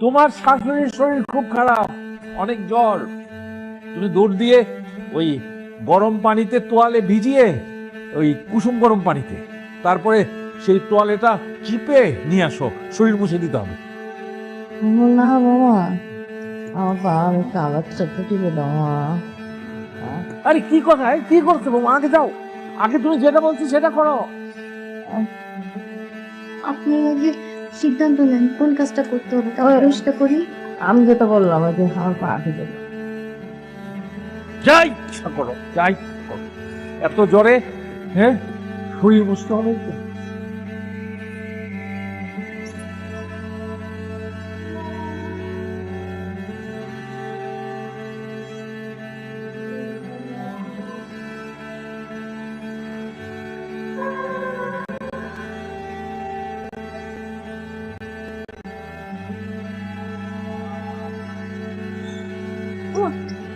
তোমার শাশুড়ির শরীর খুব খারাপ অনেক জ্বর। তুমি দৌড় দিয়ে ওই গরম পানিতে তোয়ালে ভিজিয়ে ওই কুসুম গরম পানিতে তারপরে সেই তোয়ালেটা চিপে নিয়ে আসো শরীর মুছে দিতে হবে। না বাবা আমার বাবা আমি কালার টিপে দাও মা আরে কি কথা এই কি করছ বাবা আগে যাও আগে তুমি যেটা বলছো সেটা করো। আপনি সিদ্ধান্ত নেন কোন কাজটা করতে হবে তাহলে চেষ্টা করি। আমি যেটা বললাম ওই যে আমার পা আটকে যাই যাই ইচ্ছা করো যাই করো। এত জোরে হ্যাঁ? শুয়ে বসতে হবে 不!